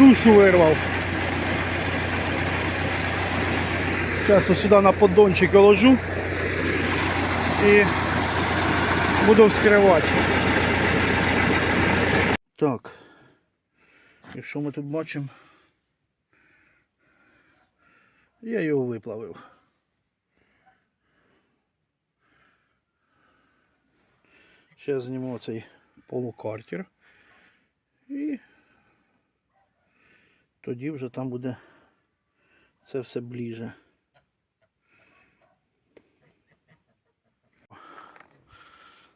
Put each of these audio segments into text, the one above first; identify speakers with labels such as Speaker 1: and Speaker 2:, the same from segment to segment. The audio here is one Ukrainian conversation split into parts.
Speaker 1: душу вирвав. Зараз ось сюди на поддончик ложу і буду вскривати. Так. І що ми тут бачимо? Я його виплавив. Ще зніму цей полукартер. І тоді вже там буде це все ближе.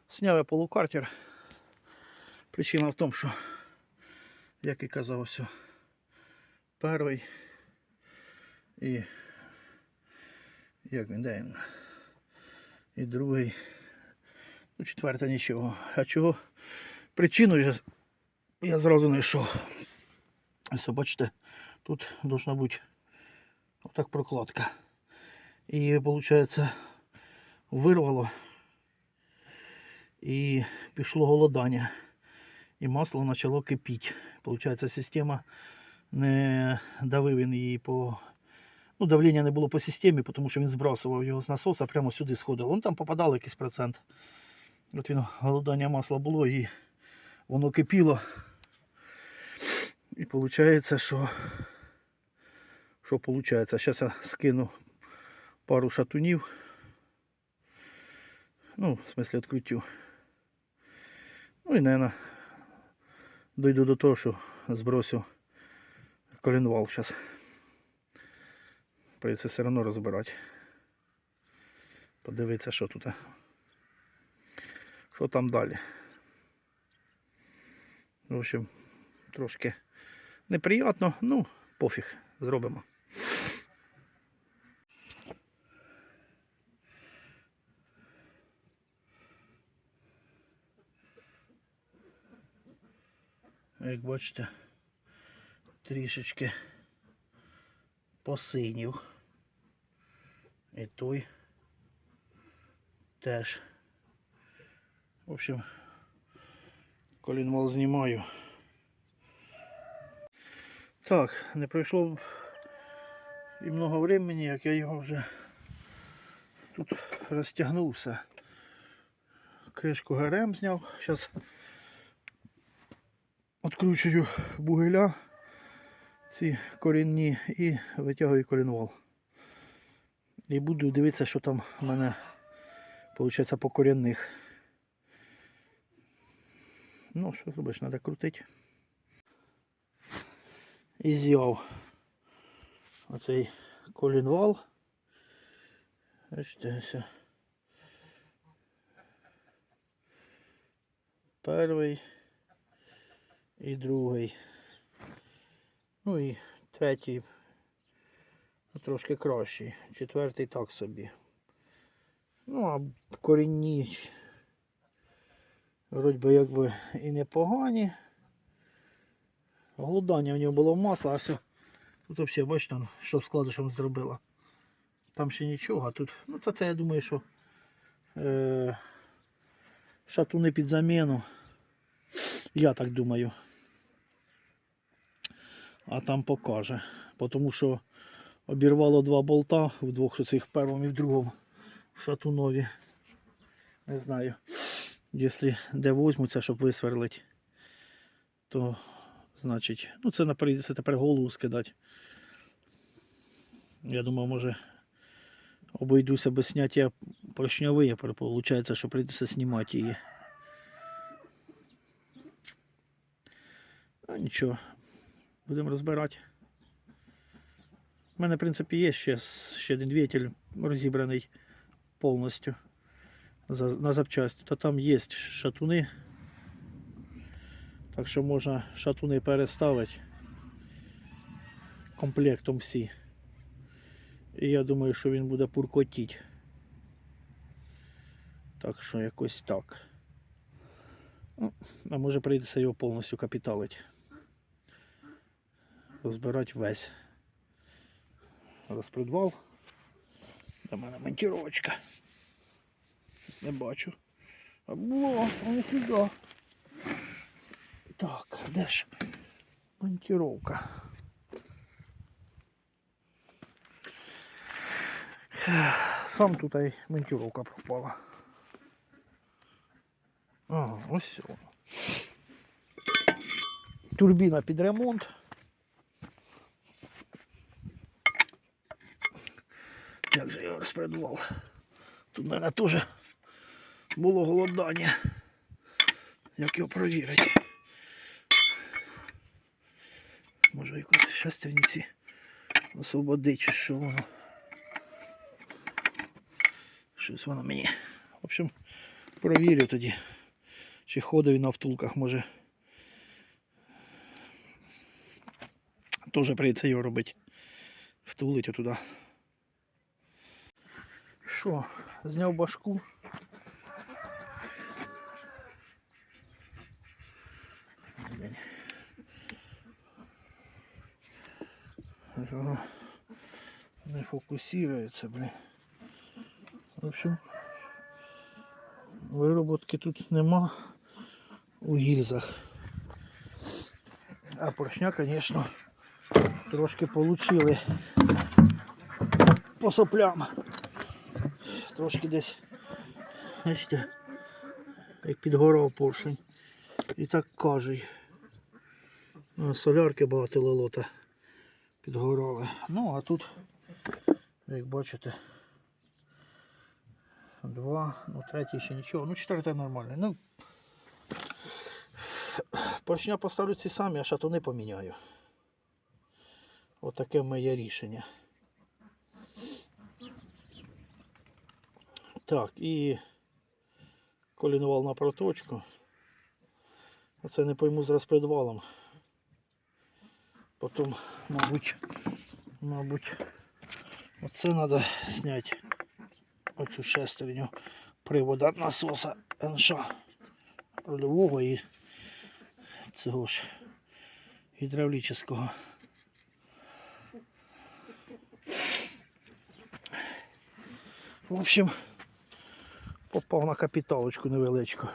Speaker 1: Сняв я полукартер. Причина в тому, що, як і казав, ось перший і як він де він? І другий. Ну, четверта нічого. А чого? Причину я, я зразу знайшов. Ось бачите, тут должна бути отак прокладка. І виходить, вирвало і пішло голодання. І масло почало кипіти. Получається, система не давив він її по. Ну, давлення не було по системі, тому що він збрасував його з насоса, прямо сюди сходило. Вон там попадало якийсь процент. От він голодання масла було і воно кипіло. І виходить, що. Що виходить? Зараз я скину пару шатунів. Ну, в смысле відкрутю. Ну і, наверное, дойду до того, що збросю коленвал зараз. Придеться все одно розбирати. Подивитися, що тут. Що там далі. В общем, трошки неприємно, ну, пофіг, зробимо. Як бачите, трішечки посинів. І той теж. В общем, колінвал знімаю. Так, не пройшло і много времени, як я його вже тут розтягнувся. Кришку ГРМ зняв. Зараз Откручую бугеля ці корінні і витягую корінвал. І буду дивитися, що там в мене виходить по корінних. Ну, що зробиш, треба крутити. І з'яв оцей колінвал. Бачите, ось. Перший і другий. Ну і третій ну, трошки кращий. Четвертий так собі. Ну, а корінні вроді би якби і непогані. Голодання в нього було в масло, а все. Тут взагалі, бачите, що складишем зробила. Там ще нічого, а тут, ну це, це я думаю, що е, шатуни під заміну. Я так думаю. А там покаже. Тому що обірвало два болта в двох цих першому і в другому в шатунові. Не знаю. Якщо де возьмуться, щоб висверлити, то значить, ну це прийдеться тепер голову скидати. Я думаю, може обійдуся без зняття поршньової, а виходить, що прийдеться знімати її. А нічого, будемо розбирати. У мене, в принципі, є ще, ще один двигатель розібраний повністю на запчасті. То там є шатуни. Так що можна шатуни переставити комплектом всі. І я думаю, що він буде пуркотіть. Так що якось так. Ну, а може прийдеться його повністю капіталити. Розбирати весь. Розпредвал. До мене монтировочка. Не бачу. А було, а ніфіга. Так, де ж Монтировка. Сам тут і монтировка пропала. Ага, ось воно. Турбіна під ремонт. Як же я його розпредував? Тут, мабуть, теж було голодання. Як його провірити? Може якось шестерниці освободити, чи що воно. Щось воно мені. В общем, провірю тоді. Чи ходить він на втулках, може. Теж прийдеться його робити. Втулить отуди. Що, зняв башку. Блін. Не фокусується, блін. В общем, вироботки тут нема у гільзах. А поршня, звісно, трошки получили по соплям. Трошки десь, бачите, як підгорав поршень. І так кажуть. Солярки багато лилота підгорали. Ну, а тут, як бачите, два, ну третій ще нічого. Ну, четвертий нормальний. Ну, поршня поставлю ці самі, а шатуни поміняю. Отаке моє рішення. Так, і колінувал на проточку. Оце не пойму з розпредвалом. Потім, мабуть, мабуть, оце треба зняти оцю шестерню привода насоса НШ рульового і цього ж гідравлічного. В общем, попав на капіталочку невеличку.